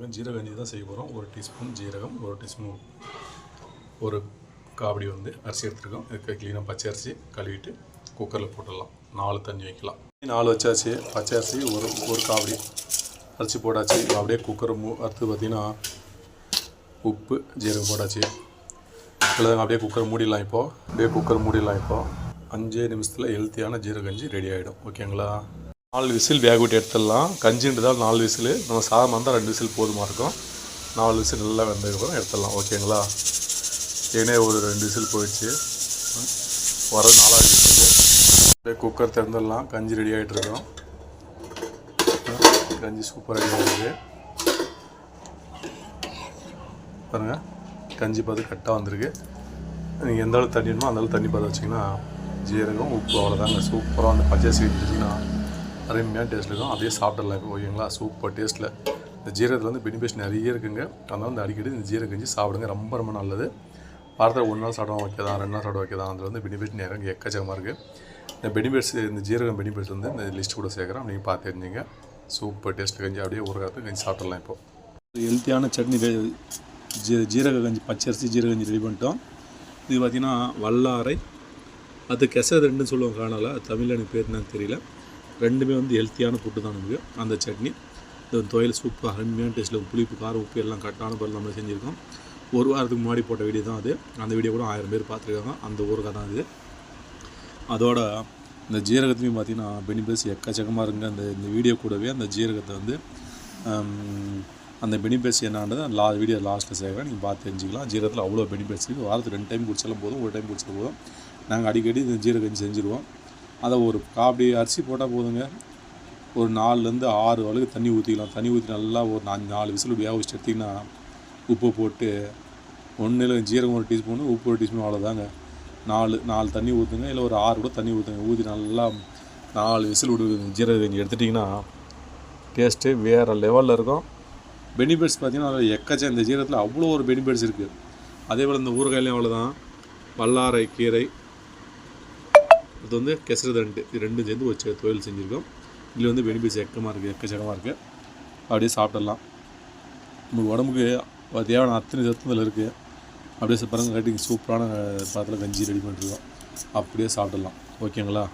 வணக்கம் ஜீரக கஞ்சி தான் செய்ய போகிறோம் ஒரு டீஸ்பூன் ஜீரகம் ஒரு டீஸ்பூன் ஒரு காவடி வந்து அரிசி எடுத்துருக்கோம். இதுக்கு க்ளீனாக பச்சை அரிசி கழுவிட்டு குக்கரில் போட்டுடலாம். நாலு தண்ணி வைக்கலாம். நாலு வச்சாச்சு. பச்சை அரிசி ஒரு ஒரு காவடி அரிசி போட்டாச்சு. அப்படியே குக்கர் மூ அடுத்து பார்த்திங்கன்னா உப்பு ஜீரகம் போட்டாச்சு. இல்லை அப்படியே குக்கர் மூடிடலாம் இப்போது அப்படியே குக்கர் மூடிடலாம் இப்போது அஞ்சே நிமிஷத்தில் ஹெல்த்தியான ஜீரகஞ்சி ரெடி ஆகிடும் ஓகேங்களா நாலு விசில் வேக விட்டு எடுத்துடலாம் கஞ்சின்றதால் நாலு விசில். நம்ம சாதமாக இருந்தால் ரெண்டு விசில் போதுமா இருக்கும். நாலு விசில் நல்லா வெந்ததுக்கப்புறம் எடுத்துடலாம். ஓகேங்களா? ஏனே ஒரு ரெண்டு விசில் போயிடுச்சு. வர நாலாவது விசில். அப்படியே குக்கர் திறந்துடலாம். கஞ்சி ரெடி ஆகிட்டு இருக்கோம். கஞ்சி சூப்பர் ரெடி ஆகிடுது பாருங்கள் கஞ்சி பார்த்து கட்டாக வந்திருக்கு. நீங்கள் எந்த அளவு தண்ணி வேணுமோ அந்த அளவு தண்ணி பார்த்து வச்சிங்கன்னா ஜீரகம் உப்பு அவ்வளோதாங்க சூப்பராக அந்த பச்சை சீக்கிட்டிங்கன்னா அருமையான டேஸ்ட் இருக்கும். அப்படியே சாப்பிடலாம் இப்போ ஓகேங்களா சூப்பர் டேஸ்ட்டில் இந்த ஜீரகத்தில் வந்து பெனிஃபிட்ஸ் நிறைய இருக்குங்க. அதனால் வந்து அடிக்கடி இந்த ஜீரக கஞ்சி சாப்பிடுங்க. ரொம்ப ரொம்ப நல்லது. வாரத்தில் ஒரு நாள் சாப்பிட ஓகே தான் ரெண்டு நாள் சாப்பிட ஓகே தான் அதில் வந்து பெனிஃபிட் நேரம் எக்கச்சக்கமாக இருக்குது இந்த பெனிஃபிட்ஸ் இந்த ஜீரகம் பெனிஃபிட்ஸ் வந்து இந்த லிஸ்ட் கூட சேர்க்குறோம் நீங்கள் பார்த்து தெரிஞ்சுங்க சூப்பர் டேஸ்ட் கஞ்சி அப்படியே ஒரு காலத்துக்கு கஞ்சி சாப்பிடலாம் இப்போ. ஹெல்த்தியான சட்னி ஜீ ஜீரக கஞ்சி பச்சரிசி ஜீரக கஞ்சி ரெடி பண்ணிட்டோம். இது பார்த்திங்கன்னா வல்லாரை அது கெசது ரெண்டுன்னு சொல்லுவோம் காணல தமிழில் எனக்கு பேர் என்னன்னு தெரியல. ரெண்டுமே வந்து ஹெல்த்தியான ஃபுட்டு தான் நமக்கு. அந்த சட்னி இந்த துவையல் சூப்பு அருமையான டேஸ்ட்டில் புளிப்பு காரம் உப்பு எல்லாம் கரெக்டான பொருள் நம்ம செஞ்சுருக்கோம். ஒரு வாரத்துக்கு முன்னாடி போட்ட வீடியோ தான் அது. அந்த வீடியோ கூட ஆயிரம் பேர் பார்த்துருக்காங்க. அந்த ஊருக்காக தான் இது. அதோட இந்த ஜீரகத்துலேயும் பார்த்தீங்கன்னா பெனிஃபிட்ஸ் எக்கச்சக்கமாக இருக்குங்க அந்த இந்த வீடியோ கூடவே அந்த ஜீரகத்தை வந்து அந்த பெனிஃபிட்ஸ் என்னான்றது லா வீடியோ லாஸ்ட்டில் சேர்க்குறேன். நீங்கள் பார்த்து தெரிஞ்சிக்கலாம். ஜீரகத்தில் அவ்வளோ பெனிஃபிட்ஸ் இருக்குது வாரத்துக்கு ரெண்டு டைம் குடிச்சாலும் போதும் ஒரு டைம் குடிச்சாலும் போதும். நாங்கள் அடிக்கடி இந்த ஜீரகம் செஞ்சுருவோம். அதை ஒரு காப்பி அரிசி போட்டால் போதுங்க. ஒரு நாலுலேருந்து ஆறு அளவுக்கு தண்ணி ஊற்றிக்கலாம் தண்ணி ஊற்றி நல்லா ஒரு நாலு நாலு விசில் வேக வச்சுட்டு எடுத்திங்கன்னா உப்பு போட்டு ஒன்றில் ஜீரகம் ஒரு டீஸ்பூனு உப்பு ஒரு டீஸ்பூன் அவ்வளோதாங்க. நாலு நாலு தண்ணி ஊற்றுங்க இல்லை ஒரு ஆறு கூட தண்ணி ஊற்றுங்க ஊற்றி நல்லா நாலு விசில் விடு ஜீரகம் கஞ்சி எடுத்துட்டிங்கன்னா டேஸ்ட்டு வேறு லெவலில் இருக்கும். பெனிஃபிட்ஸ் பார்த்தீங்கன்னா அதில் இந்த ஜீரகத்தில் அவ்வளோ ஒரு பெனிஃபிட்ஸ் இருக்குது அதே போல் இந்த ஊறுகாயிலையும் அவ்வளோதான் வல்லாரை கீரை இது வந்து கெசரு தண்டு. இது ரெண்டும் சேர்ந்து ஒரு தொழில் செஞ்சுருக்கோம். இதில் வந்து பெனிஃபிட்ஸ் எக்கமாக இருக்குது எக்கச்சக்கமாக இருக்குது அப்படியே சாப்பிடலாம். நம்ம உடம்புக்கு தேவையான அத்தனை சத்தத்தில் இருக்குது அப்படியே பாருங்கள் கட்டிங் சூப்பரான பாத்திரம் கஞ்சி ரெடி பண்ணிருக்கோம் அப்படியே சாப்பிடலாம். ஓகேங்களா?